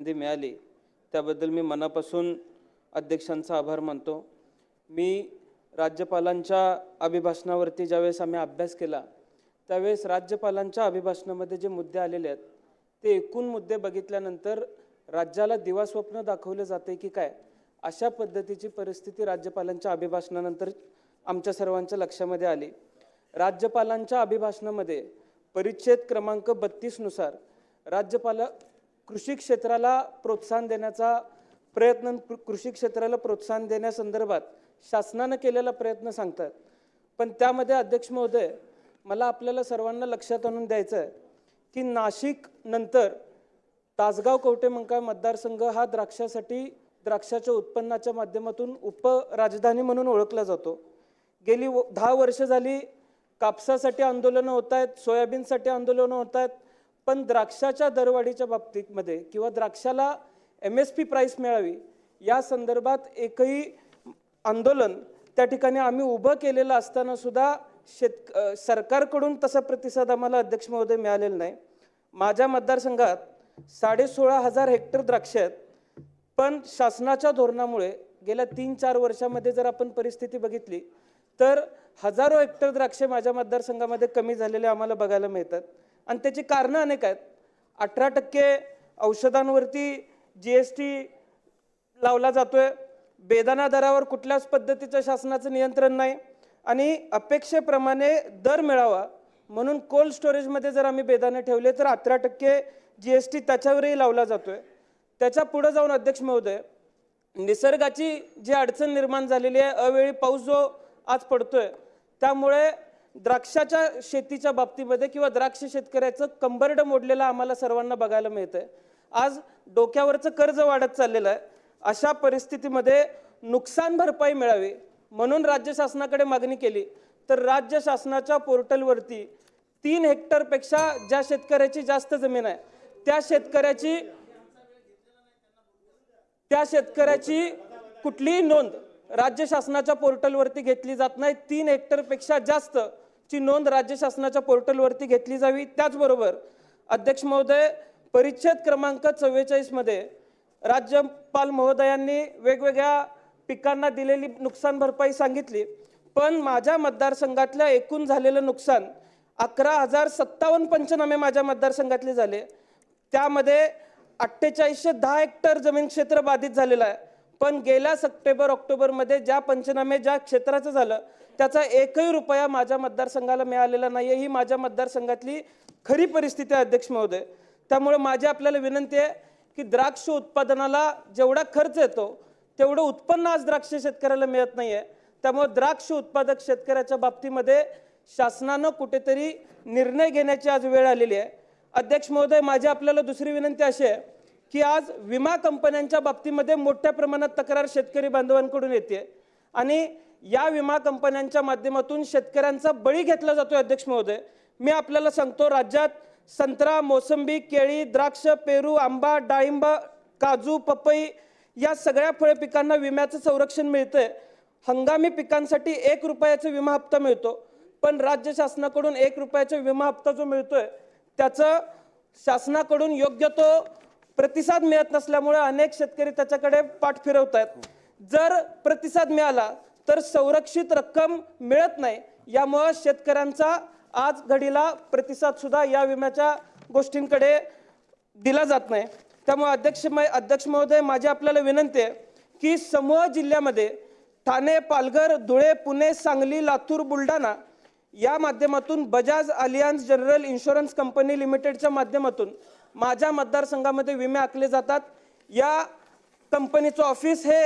संधी मिळाली. त्याबद्दल मी मनापासून अध्यक्षांचा आभार मानतो. मी राज्यपालांच्या अभिभाषणावरती ज्यावेळेस आम्ही अभ्यास केला त्यावेळेस राज्यपालांच्या अभिभाषणामध्ये जे मुद्दे आलेले आहेत ते एकूण मुद्दे बघितल्यानंतर राज्याला दिवास्वप्न दाखवलं जाते की काय अशा पद्धतीची परिस्थिती राज्यपालांच्या अभिभाषणानंतर आमच्या सर्वांच्या लक्षामध्ये आली. राज्यपालांच्या अभिभाषणामध्ये परिच्छेद क्रमांक बत्तीसनुसार राज्यपाल कृषी क्षेत्राला प्रोत्साहन देण्याचा प्रयत्न कृषी क्षेत्राला प्रोत्साहन देण्यासंदर्भात शासनानं केलेला प्रयत्न सांगतात. पण त्यामध्ये अध्यक्ष महोदय मला आपल्याला सर्वांना लक्षात आणून द्यायचं आहे की नाशिक नंतर तासगाव कवटेमंकाळ मतदारसंघ हा द्राक्षासाठी द्राक्षाच्या उत्पन्नाच्या माध्यमातून उपराजधानी म्हणून ओळखला जातो. गेली व- दहा वर्ष झाली कापसासाठी आंदोलनं होत आहेत सोयाबीनसाठी आंदोलनं होत आहेत पण द्राक्षाच्या दरवाढीच्या बाबतीमध्ये किंवा द्राक्षाला एम एस पी प्राईस मिळावी या संदर्भात एकही आंदोलन त्या ठिकाणी आम्ही उभं केलेलं असताना सुद्धा शेत सरकारकडून तसा प्रतिसाद आम्हाला अध्यक्ष महोदय मिळालेला नाही. माझ्या मतदारसंघात साडेसोळा हजार हेक्टर द्राक्ष आहेत पण शासनाच्या धोरणामुळे गेल्या तीन चार वर्षामध्ये जर आपण परिस्थिती बघितली तर हजारो हेक्टर द्राक्षे माझ्या मतदारसंघामध्ये कमी झालेले आम्हाला बघायला मिळतात. आणि त्याची कारणं अनेक आहेत. अठरा टक्के औषधांवरती जी एस टी लावला जातोय. बेदाना दरावर कुठल्याच पद्धतीचं शासनाचं नियंत्रण नाही. आणि अपेक्षेप्रमाणे दर मिळावा म्हणून कोल्ड स्टोरेजमध्ये जर आम्ही बेदाणे ठेवले तर अठरा टक्के जी एस टी त्याच्यावरही लावला जातो आहे त्याच्या पुढं जाऊन अध्यक्ष महोदय निसर्गाची जी अडचण निर्माण झालेली आहे अवेळी पाऊस जो आज पडतो आहे त्यामुळे द्राक्षाच्या शेतीच्या बाबतीमध्ये किंवा द्राक्ष शेतकऱ्याचं कंबरड मोडलेलं आम्हाला सर्वांना बघायला मिळतंय. आज डोक्यावरचं कर्ज वाढत चाललेलं आहे. अशा परिस्थितीमध्ये नुकसान भरपाई मिळावी म्हणून राज्य शासनाकडे मागणी केली. तर राज्य शासनाच्या पोर्टलवरती तीन हेक्टरपेक्षा ज्या शेतकऱ्याची जास्त जमीन आहे त्या शेतकऱ्याची त्या शेतकऱ्याची कुठलीही नोंद राज्य शासनाच्या पोर्टलवरती घेतली जात नाही. तीन हेक्टरपेक्षा जास्त ची नोंद राज्य शासनाच्या पोर्टलवरती घेतली जावी. त्याचबरोबर अध्यक्ष महोदय परिच्छेद क्रमांक चव्वेचाळीसमध्ये राज्यपाल महोदयांनी वेगवेगळ्या पिकांना दिलेली नुकसान भरपाई सांगितली. पण माझ्या मतदारसंघातल्या एकूण झालेलं नुकसान अकरा हजार सत्तावन्न पंचनामे माझ्या मतदारसंघातले झाले. त्यामध्ये अठ्ठेचाळीसशे दहा हेक्टर जमीन क्षेत्र बाधित झालेलं आहे. पण गेल्या सप्टेंबर ऑक्टोबरमध्ये ज्या पंचनामे ज्या क्षेत्राचं झालं त्याचा एकही रुपया माझ्या मतदारसंघाला मिळालेला नाही आहे ही माझ्या मतदारसंघातली खरी परिस्थिती आहे अध्यक्ष महोदय. त्यामुळे माझी आपल्याला विनंती आहे की द्राक्ष उत्पादनाला जेवढा खर्च येतो तेवढं उत्पन्न आज द्राक्ष शेतकऱ्याला मिळत नाही आहे त्यामुळे द्राक्ष उत्पादक शेतकऱ्याच्या बाबतीमध्ये शासनानं कुठेतरी निर्णय घेण्याची आज वेळ आलेली आहे. अध्यक्ष महोदय माझी आपल्याला दुसरी विनंती अशी आहे की आज विमा कंपन्यांच्या बाबतीमध्ये मोठ्या प्रमाणात तक्रार शेतकरी बांधवांकडून येते. आणि या विमा कंपन्यांच्या माध्यमातून शेतकऱ्यांचा बळी घेतला जातो अध्यक्ष महोदय. मी आपल्याला सांगतो राज्यात संत्रा मोसंबी केळी द्राक्ष पेरू आंबा डाळिंब काजू पपई या सगळ्या फळे पिकांना विम्याचं संरक्षण मिळतंय. हंगामी पिकांसाठी एक रुपयाचा विमा हप्ता मिळतो पण राज्य शासनाकडून एक रुपयाचा विमा हप्ता जो मिळतोय त्याचं शासनाकडून योग्य तो प्रतिसाद मिळत नसल्यामुळे अनेक शेतकरी त्याच्याकडे पाठ फिरवत आहेत जर प्रतिसाद मिळाला तर संरक्षित रक्कम मिळत नाही. यामुळं शेतकऱ्यांचा आज घडीला प्रतिसाद सुद्धा या विम्याच्या गोष्टींकडे दिला जात नाही. त्यामुळे अध्यक्ष अध्यक्ष महोदय माझी आपल्याला विनंती आहे की समूह जिल्ह्यामध्ये ठाणे पालघर धुळे पुणे सांगली लातूर बुलढाणा या माध्यमातून Bajaj Allianz general insurance company लिमिटेडच्या माध्यमातून माझ्या मतदारसंघामध्ये विमे आखले जातात. या कंपनीचं ऑफिस हे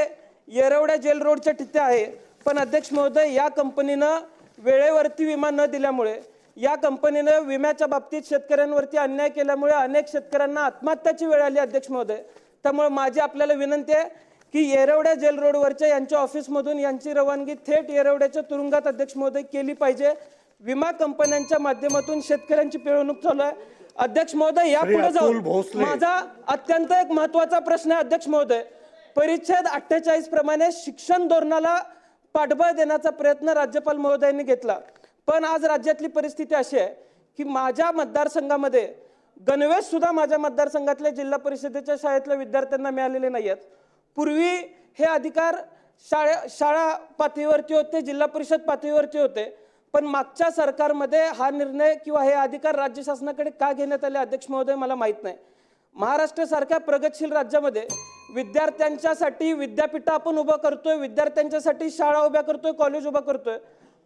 येरवड्या जेल रोडच्या तिथे आहे. पण अध्यक्ष महोदय या कंपनीनं वेळेवरती विमा न दिल्यामुळे या कंपनीनं विम्याच्या बाबतीत शेतकऱ्यांवरती अन्याय केल्यामुळे अनेक शेतकऱ्यांना आत्महत्याची वेळ आली अध्यक्ष महोदय. त्यामुळे माझी आपल्याला विनंती आहे की येरवड्या जेल रोडवरच्या यांच्या ऑफिसमधून यांची रवानगी थेट येरवड्याच्या तुरुंगात अध्यक्ष महोदय केली पाहिजे. विमा कंपन्यांच्या माध्यमातून शेतकऱ्यांची पिळवणूक चालू आहे. अध्यक्ष महोदय या पुढे जाऊन. माझा अत्यंत एक महत्त्वाचा प्रश्न आहे अध्यक्ष महोदय. परिच्छेद अठ्ठेचाळीस प्रमाणे शिक्षण धोरणाला पाठबळ देण्याचा प्रयत्न राज्यपाल महोदयांनी घेतला. पण आज राज्यातली परिस्थिती अशी आहे की माझ्या मतदारसंघामध्ये गणवेश सुद्धा माझ्या मतदारसंघातल्या जिल्हा परिषदेच्या शाळेतल्या विद्यार्थ्यांना मिळालेले नाही आहेत पूर्वी हे अधिकार शाळे शाळा पातळीवरती होते जिल्हा परिषद पातळीवरती होते. पण मागच्या सरकारमध्ये हा निर्णय किंवा हे अधिकार राज्य शासनाकडे का घेण्यात आले अध्यक्ष महोदय मला माहीत नाही. महाराष्ट्रासारख्या प्रगतशील राज्यामध्ये विद्यार्थ्यांच्यासाठी विद्यापीठ आपण उभं करतोय विद्यार्थ्यांच्यासाठी शाळा उभ्या करतोय कॉलेज उभं करतोय.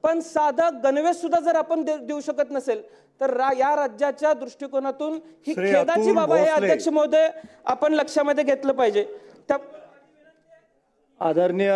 पण साधं गणवेश सुद्धा जर आपण दे- देऊ शकत नसेल तर रा- या राज्याच्या दृष्टिकोनातून ही खेदाची बाब आहे भोसले. अध्यक्ष महोदय आपण लक्षामध्ये घेतलं पाहिजे. त्या आदरणीय